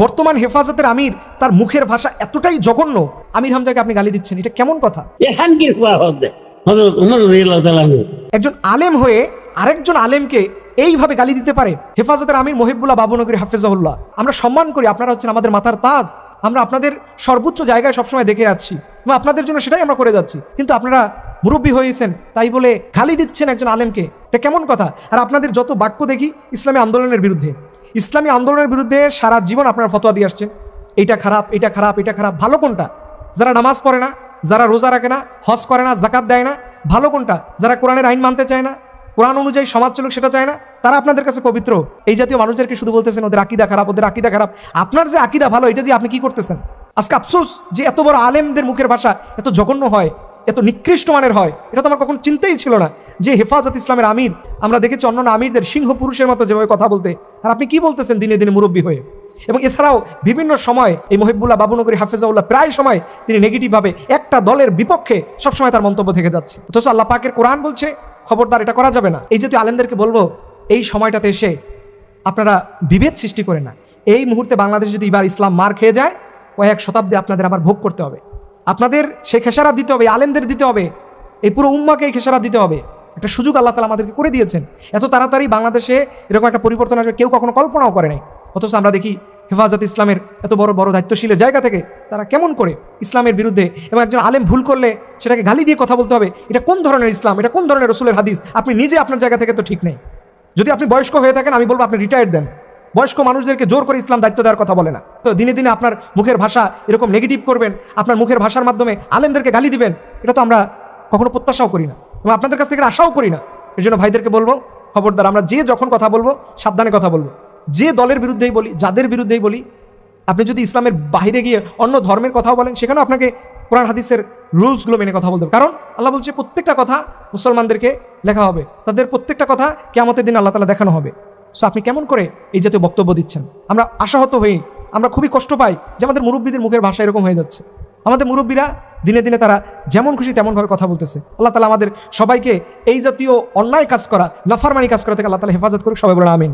বর্তমান হেফাজতের আমির তার মুখের ভাষা এতটাই জঘন্য। আমির হামজাকে আপনি গালি দিচ্ছেন এটা কেমন কথা? একজন আলেম হয়ে আরেকজন আলেমকে এইভাবে গালি দিতে পারে হেফাজতের আমির মহিবুল্লাহ বাবুনগরী হাফেজাহুল্লাহ। আমরা সম্মান করি আপনারা হচ্ছেন আমাদের মাথার তাজ। আমরা আপনাদের সর্বোচ্চ জায়গায় সবসময় দেখে যাচ্ছি এবং আপনাদের জন্য সেটাই আমরা করে যাচ্ছি। কিন্তু আপনারা মুরব্বী হয়েছেন, তাই বলে খালি দিচ্ছেন একজন আলেমকে। এটা কেমন কথা? আর আপনাদের যত বাক্য দেখি ইসলামী আন্দোলনের বিরুদ্ধে। ইসলামী আন্দোলনের বিরুদ্ধে সারা জীবন আপনারা ফতোয়া দিয়ে আসছেন। এইটা খারাপ এটা খারাপ এটা খারাপ। ভালো কোনটা? যারা নামাজ পড়ে না, যারা রোজা রাখে না, হজ করে না জাকাত দেয় না, ভালো কোনটা? যারা কোরআনের আইন মানতে চায় না, কোরআন অনুযায়ী সমাজ চলুক, সেটা চায় না, তারা আপনাদের কাছে পবিত্র। এই জাতীয় মানুষদেরকে শুধু বলতেছেন, ওদের আকিদা খারাপ, ওদের আকিদা খারাপ। আপনার যে আকিদা ভালো, এটা যে আপনি কি করতেছেন? আজকে আফসোস যে এত বড় আলেমদের মুখের ভাষা এত জঘন্য হয়। এত নিকৃষ্ট মানের হয়, এটা তো আমার কখনো চিন্তাই ছিল না যে হেফাজত ইসলামের আমির, আমরা দেখেছি অন্যান্য আমিরদের সিংহ পুরুষের মতো যেভাবে কথা বলতে। আর আপনি কি বলতেছেন দিনে দিনে মুরব্বী হয়ে? এবং এছাড়াও বিভিন্ন সময় এই মহিবুল্লাহ বাবুনগরী হাফেজাউল্লাহ প্রায় সময় তিনি নেগেটিভভাবে একটা দলের বিপক্ষে সবসময় তার মন্তব্য থেকে যাচ্ছে। অথচ আল্লাহ পাকের কোরআন বলছে, খবরদার, এটা করা যাবে না। এই জাতীয় আলেমদেরকে বলব, এই সময়টাতে এসে আপনারা বিভেদ সৃষ্টি করে না। এই মুহূর্তে বাংলাদেশ যদি এবার ইসলাম মার খেয়ে যায়, কয়েক শতাব্দী আপনাদের আবার ভোগ করতে হবে। আপনাদের সেই খেসারাত দিতে হবে আলেমদের দিতে হবে, এই পুরো উম্মাকে এই খেসারাত দিতে হবে। একটা সুযোগ আল্লাহ তালা আমাদেরকে করে দিয়েছেন। এত তাড়াতাড়ি বাংলাদেশে এরকম একটা পরিবর্তন আসবে, কেউ কখনো কল্পনাও করে নাই। অথচ আমরা দেখি হেফাজত ইসলামের এত বড় বড় দায়িত্বশীলের জায়গা থেকে তারা কেমন করে ইসলামের বিরুদ্ধে এবং একজন আলেম ভুল করলে সেটাকে গালি দিয়ে কথা বলতে হবে, এটা কোন ধরনের ইসলাম, এটা কোন ধরনের রসুলের হাদিস? আপনি নিজে আপনার জায়গা থেকে তো ঠিক নেই। যদি আপনি বয়স্ক হয়ে থাকেন, আমি বলব আপনি রিটায়ার্ড দেন। বয়স্ক মানুষদেরকে জোর করে ইসলাম দায়িত্ব দেওয়ার কথা বলে না। তো দিনে দিনে আপনার মুখের ভাষা এরকম নেগেটিভ করবেন, আপনার মুখের ভাষার মাধ্যমে আলেমদেরকে গালি দিবেন, এটা তো আমরা কখনো প্রত্যাশাও করি না এবং আপনাদের কাছ থেকে আশাও করি না। এই জন্য ভাইদেরকে বলব, খবরদার, আমরা যে যখন কথা বলব, সাবধানে কথা বলব। যে দলের বিরুদ্ধেই বলি, যাদের বিরুদ্ধেই বলি, আপনি যদি ইসলামের বাইরে গিয়ে অন্য ধর্মের কথাও বলেন, সেখানেও আপনাকে কোরআন, হাদিসের রুলসগুলো মেনে কথা বলতে হবে। কারণ আল্লাহ বলছে, প্রত্যেকটা কথা মুসলমানদেরকে লেখা হবে। তাদের প্রত্যেকটা কথা কেমতের দিন আল্লাহ তালা দেখানো হবে। সো আপনি কেমন করে এই জাতীয় বক্তব্য দিচ্ছেন? আমরা আশাহত হই, আমরা খুবই কষ্ট পাই যে আমাদের মুরব্বীদের মুখের ভাষা এরকম হয়ে যাচ্ছে। আমাদের মুরব্বীরা দিনে দিনে তারা যেমন খুশি তেমনভাবে কথা বলতেছে। আল্লাহ তালা আমাদের সবাইকে এই জাতীয় অন্যায় কাজ করা লাফারমানি কাজ করা থেকে আল্লাহ তালা হেফাজত করুক, সবাই বলে আমিন।